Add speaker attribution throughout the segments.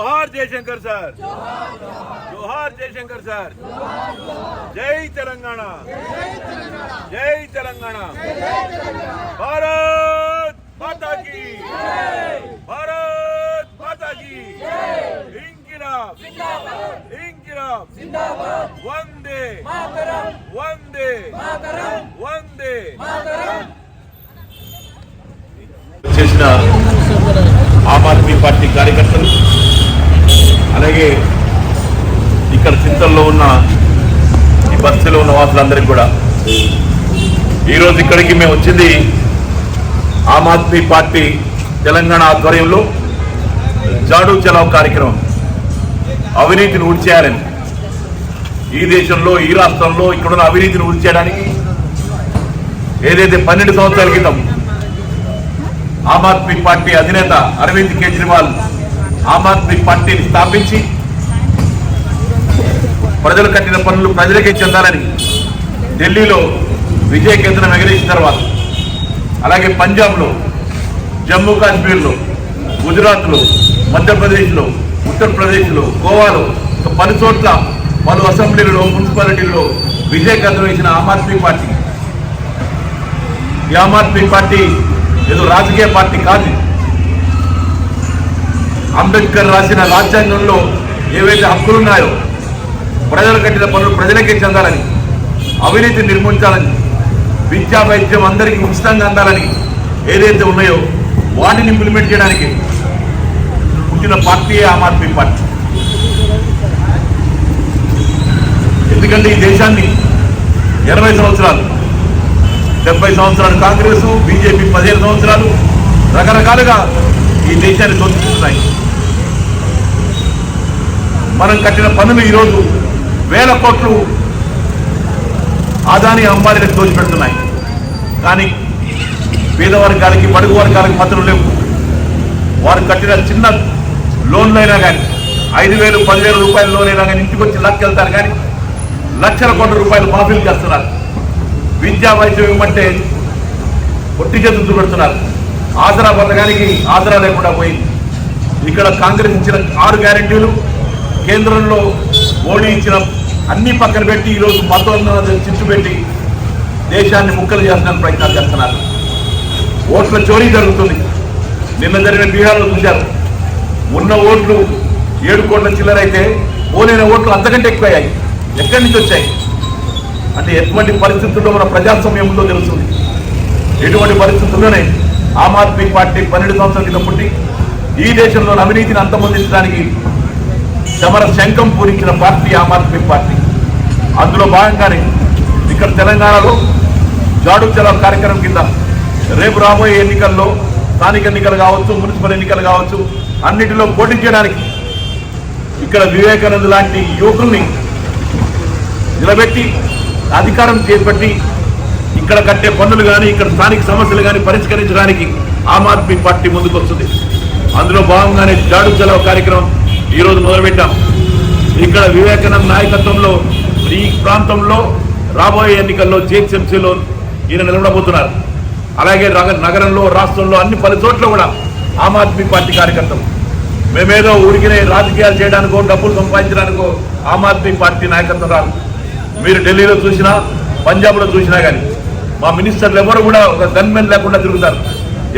Speaker 1: జోహార్ Jayashankar sir జోహార్ Jayashankar sir జై తెలంగాణ జై తెలంగాణ భారత్ మాతా की భారత్ మాతా की ఇంకిలాబ్ ఇంకిలాబ్ వందే వందే వందే చేసిన ఆమ్ ఆద్మీ పార్టీ కార్యకర్తలు అలాగే ఇక్కడ చింతల్లో ఉన్న ఈ బస్తీలో ఉన్న వాసులందరికీ కూడా. ఈరోజు ఇక్కడికి మేము వచ్చింది ఆమ్ ఆద్మీ పార్టీ తెలంగాణ ఆధ్వర్యంలో జాడు చలావ్ కార్యక్రమం. అవినీతిని ఊడ్చేయాలని. ఈ దేశంలో ఈ రాష్ట్రంలో ఇక్కడున్న అవినీతిని ఊడ్చేయడానికి ఏదైతే పన్నెండు సంవత్సరాల క్రితం ఆమ్ ఆద్మీ పార్టీ అధినేత అరవింద్ కేజ్రీవాల్ ఆమ్ ఆద్మీ పార్టీని స్థాపించి ప్రజలు కట్టిన పనులు ప్రజలకే చెందాలని ఢిల్లీలో విజయ కేంద్రం ఎగరేసిన తర్వాత అలాగే పంజాబ్లో జమ్మూ కాశ్మీర్లో గుజరాత్లో మధ్యప్రదేశ్లో ఉత్తరప్రదేశ్లో గోవాలో ఒక పలు చోట్ల పలు అసెంబ్లీలలో మున్సిపాలిటీల్లో విజయ కేంద్రం వేసిన ఆమ్ ఆద్మీ పార్టీ. ఈ ఆమ్ ఆద్మీ పార్టీ ఏదో రాజకీయ పార్టీ కాదు. అంబేద్కర్ రాసిన రాజ్యాంగంలో ఏవైతే హక్కులున్నాయో ప్రజలు కట్టిన పనులు ప్రజలకే చెందాలని అవినీతి నిర్మించాలని విద్యా వైద్యం అందరికీ ఉచితంగా అందాలని ఏదైతే ఉన్నాయో వాటిని ఇంప్లిమెంట్ చేయడానికి పుట్టిన పార్టీయే ఆమ్ ఆద్మీ పార్టీ. ఎందుకంటే ఈ దేశాన్ని ఎనభై సంవత్సరాలు డెబ్బై సంవత్సరాలు కాంగ్రెస్ బీజేపీ పదిహేను సంవత్సరాలు రకరకాలుగా ఈ దేశాన్ని దోచుకుంటున్నాయి మనం కట్టిన పన్నులు ఈరోజు వేల కోట్లు ఆదాని అంబానీలకు దోచిపెడుతున్నాయి. కానీ పేద వర్గాలకి బడుగు వర్గాలకు పత్రులు లేవు. వారు కట్టిన చిన్న లోన్లు అయినా కానీ ఐదు వేలు పదివేల రూపాయల లోన్ అయినా కానీ ఇంటికి వచ్చి లక్కెళ్తారు కానీ లక్షల కోట్ల రూపాయలు మాఫీలు చేస్తున్నారు. విద్యా వైద్యం ఇవ్వమంటే పొట్టి చేతులు పెడుతున్నారు ఆసరా పథకానికి ఆసరా లేకుండా పోయింది. ఇక్కడ కాంగ్రెస్ ఇచ్చిన ఆరు గ్యారెంటీలు కేంద్రంలో మోడీ ఇచ్చిన అన్ని పక్కన పెట్టి ఈరోజు మతోన్నత చిచ్చు పెట్టి దేశాన్ని ముక్కలు చేస్తున్న ప్రయత్నాలు చేస్తున్నారు. ఓట్ల చోరీ జరుగుతుంది. నిన్న జరిగిన బీహార్లో చూశారు. ఉన్న ఓట్లు ఏడు కోట్ల చిల్లరైతే పోలేని ఓట్లు అంతకంటే ఎక్కువయ్యాయి. ఎక్కడి నుంచి వచ్చాయి? అంటే ఎటువంటి పరిస్థితుల్లో మన ప్రజాస్వామ్యం ఉందో తెలుస్తుంది. ఎటువంటి పరిస్థితుల్లోనే ఆమ్ ఆద్మీ పార్టీ పన్నెండు సంవత్సరాల క్రితం పుట్టి ఈ దేశంలో అవినీతిని అంతమొందించడానికి సమర శంఖం పూరించిన పార్టీ ఆమ్ ఆద్మీ పార్టీ. అందులో భాగంగానే ఇక్కడ తెలంగాణలో జాడు చలావ్ కార్యక్రమం కింద రేపు రాబోయే ఎన్నికల్లో స్థానిక ఎన్నికలు కావచ్చు మున్సిపల్ ఎన్నికలు కావచ్చు అన్నిటిలో పోటీ చేయడానికి ఇక్కడ వివేకానంద్ లాంటి యువకుల్ని నిలబెట్టి అధికారం చేపట్టి ఇక్కడ కట్టే పన్నులు కానీ ఇక్కడ స్థానిక సమస్యలు కానీ పరిష్కరించడానికి ఆమ్ ఆద్మీ పార్టీ ముందుకొస్తుంది. అందులో భాగంగానే జాడు చలవ కార్యక్రమం ఈరోజు మొదలుపెట్టాం. ఇక్కడ వివేకానంద్ నాయకత్వంలో ఈ ప్రాంతంలో రాబోయే ఎన్నికల్లో జిహెచ్ఎంసీలో ఈయన నిలబడబోతున్నారు. అలాగే నగ- నగరంలో రాష్ట్రంలో అన్ని పలు చోట్ల కూడా ఆమ్ ఆద్మీ పార్టీ కార్యకర్తలు. మేమేదో ఊరికినే రాజకీయాలు చేయడానికో డబ్బులు సంపాదించడానికో ఆమ్ ఆద్మీ పార్టీ నాయకత్వం రాదు. మీరు ఢిల్లీలో చూసినా పంజాబ్లో చూసినా కానీ మా మినిస్టర్లు ఎవరు కూడా ఒక గన్మెన్ లేకుండా తిరుగుతారు.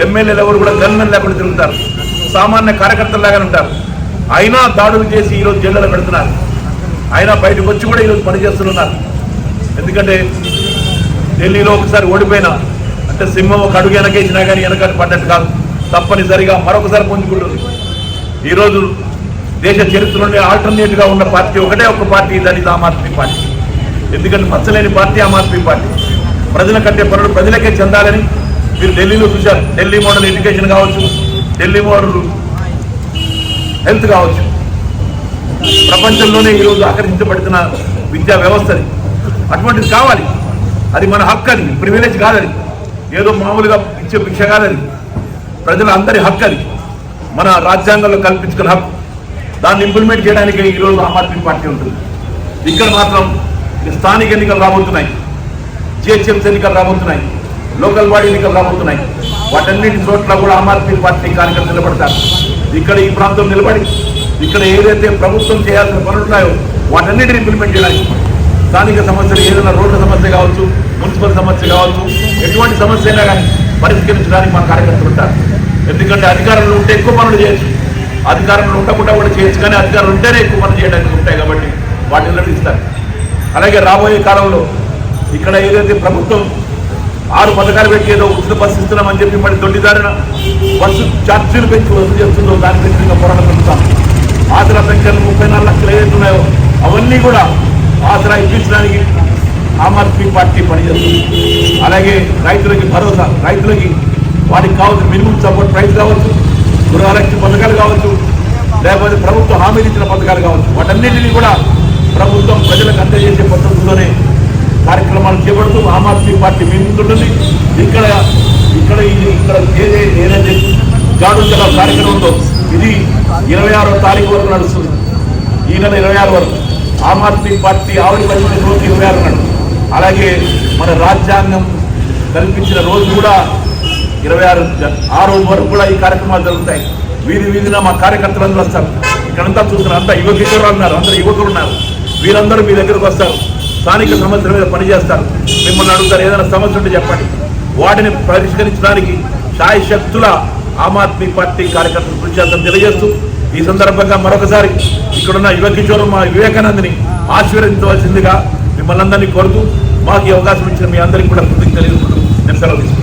Speaker 1: ఎమ్మెల్యేలు ఎవరు కూడా గన్మెన్ లేకుండా తిరుగుతారు. సామాన్య కార్యకర్తలాగానే ఉంటారు. అయినా దాడులు చేసి ఈరోజు జైల్లో పెడుతున్నారు. అయినా బయటకు వచ్చి కూడా ఈరోజు పనిచేస్తున్నారు. ఎందుకంటే ఢిల్లీలో ఒకసారి ఓడిపోయినా అంటే సింహం ఒక అడుగు వెనకేసినా కానీ వెనకటి పడ్డట్టు కాదు. తప్పనిసరిగా మరొకసారి పుంజుకుంటుంది. ఈరోజు దేశ చరిత్రలోనే ఆల్టర్నేట్గా ఉన్న పార్టీ ఒకటే ఒక పార్టీ దాని ఆమ్ ఆద్మీ పార్టీ. ఎందుకంటే మచ్చలేని పార్టీ ఆమ్ ఆద్మీ పార్టీ. ప్రజల కంటే పనులు ప్రజలకే చెందాలని మీరు ఢిల్లీలో చూశారు. ఢిల్లీ మోడల్ ఎడ్యుకేషన్ కావచ్చు ఢిల్లీ మోడల్ హెల్త్ కావచ్చు. ప్రపంచంలోనే ఈరోజు ఆకర్షించబడుతున్న విద్యా వ్యవస్థని అటువంటిది కావాలి. అది మన హక్కు అది. ప్రివిలేజ్ కాదని ఏదో మామూలుగా ఇచ్చే భిక్ష కాదని ప్రజల అందరి హక్కు అది. మన రాజ్యాంగంలో కల్పించుకున్న హక్కు. దాన్ని ఇంప్లిమెంట్ చేయడానికి ఈరోజు ఆమ్ ఆద్మీ పార్టీ ఉంటుంది. ఇక్కడ మాత్రం ఈ స్థానిక ఎన్నికలు రాబోతున్నాయి. జిహెచ్ఎంసీ ఎన్నికలు రాబోతున్నాయి. లోకల్ బాడీ ఎన్నికలు రాబోతున్నాయి. వాటన్నిటి చోట్ల కూడా ఆమ్ ఆద్మీ పార్టీ కార్యకర్తలు నిలబడతారు. ఇక్కడ ఈ ప్రాంతం నిలబడి ఇక్కడ ఏదైతే ప్రభుత్వం చేయాల్సిన పనులు ఉన్నాయో వాటన్నిటిని ఇంప్లిమెంట్ చేయడానికి స్థానిక సమస్యలు ఏదైనా రోడ్ల సమస్య కావచ్చు మున్సిపల్ సమస్య కావచ్చు ఎటువంటి సమస్య అయినా కానీ పరిష్కరించడానికి మన కార్యకర్తలు ఉంటారు. ఎందుకంటే అధికారంలో ఉంటే ఎక్కువ పనులు చేయొచ్చు. అధికారంలో ఉండకుండా కూడా చేయొచ్చు కానీ అధికారులు ఉంటేనే ఎక్కువ పనులు చేయడానికి ఉంటాయి కాబట్టి వాటిని ఇస్తారు అలాగే రాబోయే కాలంలో ఇక్కడ ఏదైతే ప్రభుత్వం ఆరు పథకాలు పెట్టి ఏదో ఉచిత బస్సు ఇస్తున్నామని చెప్పి మరి దొడ్డిదారిన బస్సు ఛార్జీలు పెంచి వసూలు చేస్తుందో దాని వ్యతిరేకంగా పోరాటం పెడతాం ఆసరా పెన్షన్లు ముప్పై నాలుగు లక్షలు ఏదైతే ఉన్నాయో అవన్నీ కూడా ఆసరా ఇప్పించడానికి ఆమ్ ఆద్మీ పార్టీ పనిచేస్తుంది. అలాగే రైతులకి భరోసా రైతులకి వాటికి కావాల్సిన మినిమం సపోర్ట్ ప్రైస్ కావచ్చు గృహలక్ష్మి పథకాలు కావచ్చు లేకపోతే ప్రభుత్వం హామీలు ఇచ్చిన పథకాలు కావచ్చు. వాటన్నింటినీ కూడా ప్రభుత్వం ప్రజలకు అందజేసే పద్ధతిలోనే కార్యక్రమాలు చేపడుతూ ఆమ్ ఆద్మీ పార్టీ మీ ఇక్కడ ఇక్కడ ఇది ఇక్కడ ఏదే ఏదైతే జాడుంజల కార్యక్రమం ఉందో ఇది ఇరవై ఆరో తారీఖు వరకు నడుస్తుంది. ఈ నెల ఇరవై ఆరు వరకు. ఆమ్ ఆద్మీ పార్టీ ఆవిడ పరిచిన రోజు ఇరవై ఆరు నాడు అలాగే మన రాజ్యాంగం కల్పించిన రోజు కూడా ఇరవై ఆరు జ- ఆ రోజు వరకు కూడా ఈ కార్యక్రమాలు జరుగుతాయి. వీధి వీధిన మా కార్యకర్తలందరూ వస్తారు. ఇక్కడంతా చూస్తున్నారు. అంతా యువ అన్నారు. ఉన్నారు అందరు యువకులు ఉన్నారు. వీరందరూ మీ దగ్గరకు వస్తారు. స్థానిక సమస్యల మీద పనిచేస్తారు. మిమ్మల్ని అడుగుతారు ఏదైనా సమస్య ఉంటే చెప్పండి. వాటిని పరిష్కరించడానికి సాయి శక్తుల ఆమ్ ఆద్మీ పార్టీ కార్యకర్తలు కృషి చేస్తారని తెలియజేస్తూ ఈ సందర్భంగా మరొకసారి ఇక్కడున్న యువ కిషోర్ మా వివేకానందని ఆశీర్వదించవలసిందిగా మిమ్మల్ని అందరినీ కోరుతూ మాకు ఈ అవకాశం ఇచ్చిన మీ అందరికీ కూడా కృతజ్ఞతలు తెలుపుకుంటూ నేను సెలవు తీసుకుంటాను